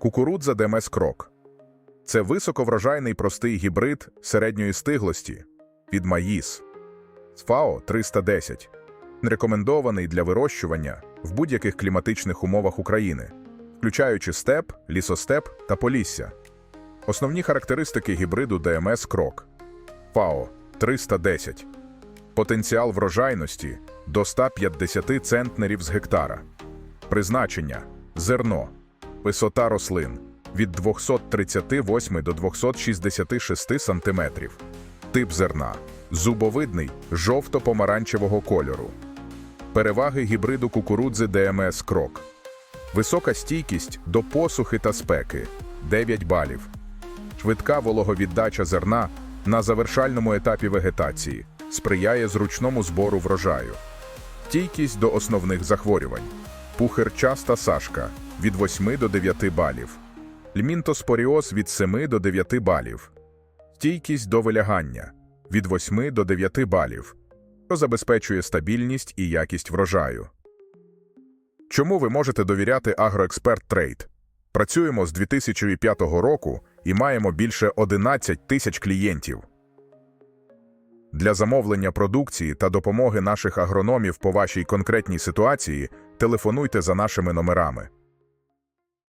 Кукурудза ДМС Крок. Це високоврожайний простий гібрид середньої стиглості від Маїс. ФАО 310. Рекомендований для вирощування в будь-яких кліматичних умовах України, включаючи степ, лісостеп та полісся. Основні характеристики гібриду ДМС Крок. ФАО 310. Потенціал врожайності до 150 центнерів з гектара. Призначення зерно. Висота рослин від 238 до 266 см. Тип зерна зубовидний жовто-помаранчевого кольору. Переваги гібриду кукурудзи ДМС Крок. Висока стійкість до посухи та спеки 9 балів. Швидка вологовіддача зерна на завершальному етапі вегетації сприяє зручному збору врожаю. Стійкість до основних захворювань. Пухирчаста сашка від 8 до 9 балів. Льмінтоспоріоз від 7 до 9 балів. Стійкість до вилягання від 8 до 9 балів, що забезпечує стабільність і якість врожаю. Чому ви можете довіряти Агроексперт Трейд? Працюємо з 2005 року і маємо більше 11 тисяч клієнтів. Для замовлення продукції та допомоги наших агрономів по вашій конкретній ситуації телефонуйте за нашими номерами.